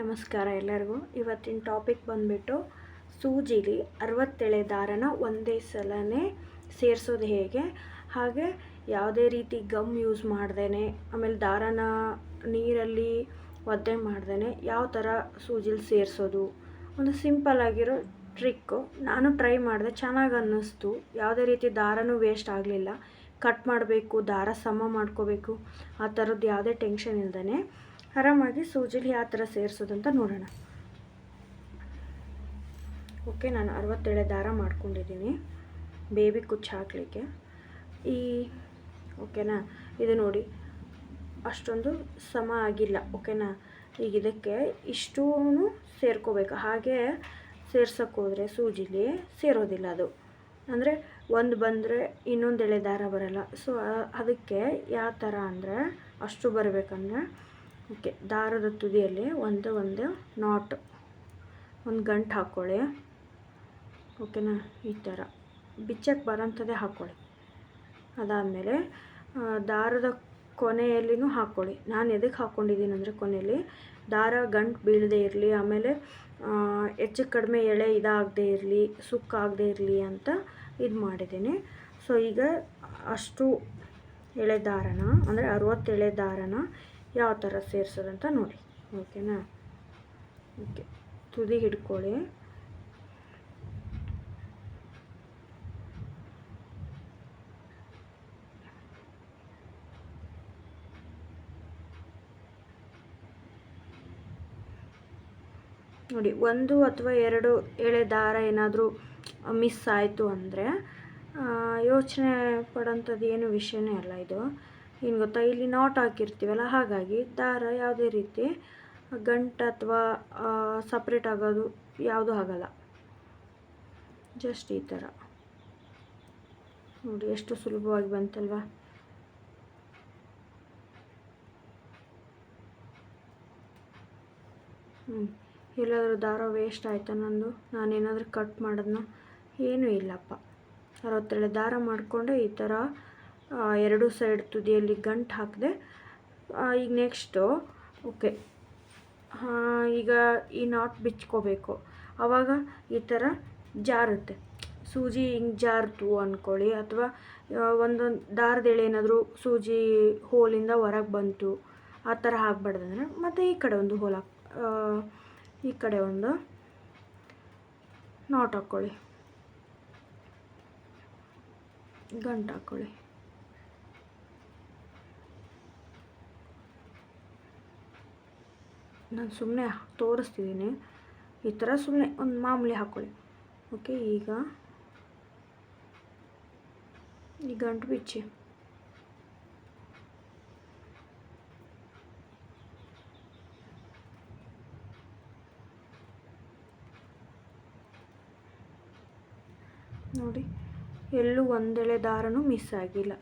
ನಮಸ್ಕಾರ ಎಲ್ಲರಿಗೂ. ಇವತ್ತಿನ ಟಾಪಿಕ್ ಬಂದುಬಿಟ್ಟು ಸೂಜಿಲಿ ಅರವತ್ತೆಳೆ ದಾರನ ಒಂದೇ ಸಲನೇ ಸೇರಿಸೋದು ಹೇಗೆ? ಹಾಗೆ ಯಾವುದೇ ರೀತಿ ಗಮ್ ಯೂಸ್ ಮಾಡ್ದೇ ಆಮೇಲೆ ದಾರನ ನೀರಲ್ಲಿ ಒದ್ದೆ ಮಾಡ್ದೇ ಯಾವ ಥರ ಸೂಜಿಲಿ ಸೇರಿಸೋದು? ಒಂದು ಸಿಂಪಲ್ ಆಗಿರೋ ಟ್ರಿಕ್ಕು ನಾನು ಟ್ರೈ ಮಾಡಿದೆ, ಚೆನ್ನಾಗಿ ಅನ್ನಿಸ್ತು. ಯಾವುದೇ ರೀತಿ ದಾರನೂ ವೇಸ್ಟ್ ಆಗಲಿಲ್ಲ. ಕಟ್ ಮಾಡಬೇಕು, ದಾರ ಸಮ ಮಾಡ್ಕೋಬೇಕು, ಆ ಥರದ್ದು ಯಾವುದೇ ಟೆನ್ಷನ್ ಇಲ್ದೇ ಆರಾಮಾಗಿ ಸೂಜಿಲಿ ಯಾವ ಥರ ಸೇರಿಸೋದಂತ ನೋಡೋಣ. ಓಕೆ, ನಾನು ಅರವತ್ತೇಳೆ ದಾರ ಮಾಡ್ಕೊಂಡಿದ್ದೀನಿ, ಬೇಬಿ ಕುಚ್ಚು ಹಾಕಲಿಕ್ಕೆ. ಈ, ಓಕೆನಾ, ಇದು ನೋಡಿ, ಅಷ್ಟೊಂದು ಸಮ ಆಗಿಲ್ಲ, ಓಕೆನಾ. ಈಗ ಇದಕ್ಕೆ ಇಷ್ಟೂ ಸೇರ್ಕೋಬೇಕು, ಹಾಗೆ ಸೇರ್ಸೋಕ್ಕೆ ಹೋದರೆ ಸೂಜಿಲಿ ಸೇರೋದಿಲ್ಲ ಅದು. ಅಂದರೆ ಒಂದು ಬಂದರೆ ಇನ್ನೊಂದು ಎಳೆ ದಾರ ಬರೋಲ್ಲ. ಸೊ ಅದಕ್ಕೆ ಯಾವ ಥರ ಅಂದರೆ ಅಷ್ಟು ಬರಬೇಕಂದ್ರೆ ಓಕೆ, ದಾರದ ತುದಿಯಲ್ಲಿ ಒಂದು ಒಂದು ನಾಟ್ ಒಂದು ಗಂಟು ಹಾಕ್ಕೊಳ್ಳಿ ಓಕೆನಾ? ಈ ಥರ. ಬಿಚ್ಚಕ್ಕೆ ಬರೋಂಥದ್ದೇ ಹಾಕ್ಕೊಳ್ಳಿ ಅದಾದಮೇಲೆ ದಾರದ ಕೊನೆಯಲ್ಲಿನೂ ಹಾಕ್ಕೊಳ್ಳಿ ನಾನು ಎದಕ್ಕೆ ಹಾಕ್ಕೊಂಡಿದ್ದೀನಿ ಅಂದರೆ ಕೊನೆಯಲ್ಲಿ ದಾರ ಗಂಟು ಬೀಳದೇ ಇರಲಿ, ಆಮೇಲೆ ಹೆಚ್ಚು ಕಡಿಮೆ ಎಳೆ ಇದಾಗದೇ ಇರಲಿ, ಸುಕ್ಕಾಗದೇ ಇರಲಿ ಅಂತ ಇದು ಮಾಡಿದ್ದೀನಿ. ಸೊ, ಈಗ ಅಷ್ಟು ಎಳೆ ದಾರನ, ಅಂದರೆ ಅರವತ್ತು ಎಳೆ ದಾರನ ಯಾವ ಥರ ಸೇರಿಸೋದಂತ ನೋಡಿ, ಓಕೆನಾ? ಓಕೆ, ತುದಿ ಹಿಡ್ಕೊಳ್ಳಿ. ನೋಡಿ, ಒಂದು ಅಥವಾ ಎರಡು ಎಳೆ ದಾರ ಏನಾದರೂ ಮಿಸ್ ಆಯಿತು ಅಂದರೆ ಯೋಚನೆ ಪಡೋಂಥದ್ದು ಏನು ವಿಷಯನೇ ಅಲ್ಲ ಇದು. ಏನು ಗೊತ್ತಾ, ಇಲ್ಲಿ ನಾಟ್ ಹಾಕಿರ್ತೀವಲ್ಲ, ಹಾಗಾಗಿ ದಾರ ಯಾವುದೇ ರೀತಿ ಗಂಟು ಅಥವಾ ಸಪ್ರೇಟ್ ಆಗೋದು ಯಾವುದೂ ಆಗಲ್ಲ. ಜಸ್ಟ್ ಈ ಥರ ನೋಡಿ, ಎಷ್ಟು ಸುಲಭವಾಗಿ ಬಂತಲ್ವಾ. ಹ್ಞೂ ಎಲ್ಲಾದರೂ ದಾರ ವೇಸ್ಟ್ ಆಯಿತಾ ನಂದು? ನಾನೇನಾದರೂ ಕಟ್ ಮಾಡೋದನ್ನ ಏನೂ ಇಲ್ಲಪ್ಪ. ಅರವತ್ತೇಳು ದಾರ ಮಾಡಿಕೊಂಡು ಈ ಥರ ಎರಡು ಸೈಡ್ ತುದಿಯಲ್ಲಿ ಗಂಟು ಹಾಕಿದೆ. ಈಗ ನೆಕ್ಸ್ಟು, ಓಕೆ. ಈಗ ಈ ನಾಟ್ ಬಿಚ್ಕೋಬೇಕು. ಆವಾಗ ಈ ಥರ ಜಾರುತ್ತೆ. ಸೂಜಿ ಹಿಂಗೆ ಜಾರ್ತು ಅಂದ್ಕೊಳ್ಳಿ ಅಥವಾ ಒಂದೊಂದು ದಾರದೆಳೆ ಏನಾದರೂ ಸೂಜಿ ಹೋಲಿಂದ ಹೊರಗೆ ಬಂತು, ಆ ಥರ ಹಾಕ್ಬಾರ್ದಂದ್ರೆ ಮತ್ತು ಈ ಕಡೆ ಒಂದು ಹೋಲ್ ಈ ಕಡೆ ಒಂದು ನಾಟ್ ಹಾಕ್ಕೊಳ್ಳಿ ಗಂಟು ಹಾಕ್ಕೊಳ್ಳಿ ನಾನು ಸುಮ್ಮನೆ ತೋರಿಸ್ತಿದ್ದೀನಿ. ಈ ಥರ ಸುಮ್ಮನೆ ಒಂದು ಮಾಮೂಲಿ ಹಾಕ್ಕೊಳ್ಳಿ. ಓಕೆ, ಈಗ ಈ ಗಂಟು ಬಿಚ್ಚಿ. ನೋಡಿ, ಎಲ್ಲೂ ಒಂದೆಳೆ ದಾರನೂ ಮಿಸ್ ಆಗಿಲ್ಲ.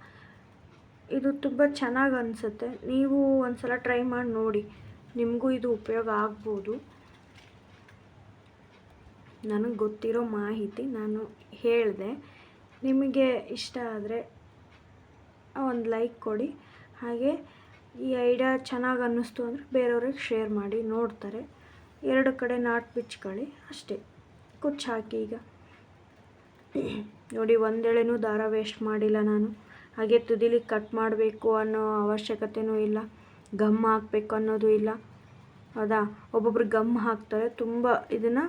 ಇದು ತುಂಬ ಚೆನ್ನಾಗಿ ಅನಿಸುತ್ತೆ. ನೀವು ಒಂದು ಸಲ ಟ್ರೈ ಮಾಡಿ ನೋಡಿ. ನಿಮಗೂ ಇದು ಉಪಯೋಗ ಆಗ್ಬೋದು. ನನಗೆ ಗೊತ್ತಿರೋ ಮಾಹಿತಿ ನಾನು ಹೇಳಿದೆ. ನಿಮಗೆ ಇಷ್ಟ ಆದರೆ ಒಂದು ಲೈಕ್ ಕೊಡಿ. ಹಾಗೆ ಈ ಐಡಿಯಾ ಚೆನ್ನಾಗಿ ಅನ್ನಿಸ್ತು ಅಂದರೆ ಬೇರೆಯವ್ರಿಗೆ ಶೇರ್ ಮಾಡಿ, ನೋಡ್ತಾರೆ. ಎರಡು ಕಡೆ ನಾಟ್ ಬಿಚ್ಕೊಳ್ಳಿ, ಅಷ್ಟೇ. ಕುಚ್ಚು ಹಾಕಿ ಈಗ. ನೋಡಿ, ಒಂದೆಳೆನೂ ದಾರ ವೇಸ್ಟ್ ಮಾಡಿಲ್ಲ ನಾನು. ಹಾಗೆ ತುದಿಲಿ ಕಟ್ ಮಾಡಬೇಕು ಅನ್ನೋ ಅವಶ್ಯಕತೆಯೂ ಇಲ್ಲ. ಗಮ್ ಹಾಕಬೇಕು ಅನ್ನೋದು ಇಲ್ಲ. ಹೌದಾ? ಒಬ್ಬೊಬ್ರು ಗಮ್ ಹಾಕ್ತಾರೆ. ತುಂಬ ಇದನ್ನು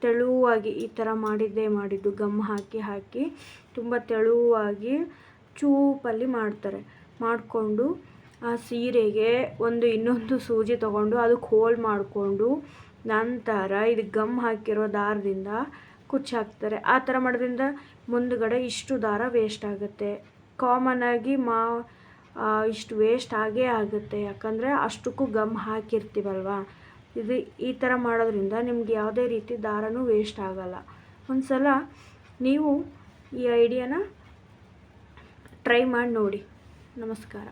ತೆಳುವಾಗಿ ಈ ಥರ ಮಾಡಿದ್ದೇ ಮಾಡಿದ್ದು. ಗಮ್ ಹಾಕಿ ಹಾಕಿ ತುಂಬ ತೆಳುವಾಗಿ ಚೂಪಲ್ಲಿ ಮಾಡ್ತಾರೆ. ಮಾಡಿಕೊಂಡು ಆ ಸೀರೆಗೆ ಒಂದು ಇನ್ನೊಂದು ಸೂಜಿ ತಗೊಂಡು ಅದಕ್ಕೆ ಹೋಲ್ ಮಾಡಿಕೊಂಡು ನಂತರ ಇದು ಗಮ್ ಹಾಕಿರೋ ದಾರದಿಂದ ಕುಚ್ಚು ಹಾಕ್ತಾರೆ. ಆ ಥರ ಮಾಡೋದ್ರಿಂದ ಮುಂದುಗಡೆ ಇಷ್ಟು ದಾರ ವೇಸ್ಟ್ ಆಗುತ್ತೆ. ಕಾಮನ್ ಆಗಿ ಮಾ ಇಷ್ಟು ವೇಸ್ಟ್ ಆಗೇ ಆಗುತ್ತೆ. ಯಾಕಂದರೆ ಅಷ್ಟಕ್ಕೂ ಗಮ್ ಹಾಕಿರ್ತೀವಲ್ವ? ಇದು ಈ ಥರ ಮಾಡೋದ್ರಿಂದ ನಿಮ್ಗೆ ಯಾವುದೇ ರೀತಿ ದಾರನೂ ವೇಸ್ಟ್ ಆಗಲ್ಲ. ಒಂದು ಸಲ ನೀವು ಈ ಐಡಿಯಾನ ಟ್ರೈ ಮಾಡಿ ನೋಡಿ. ನಮಸ್ಕಾರ.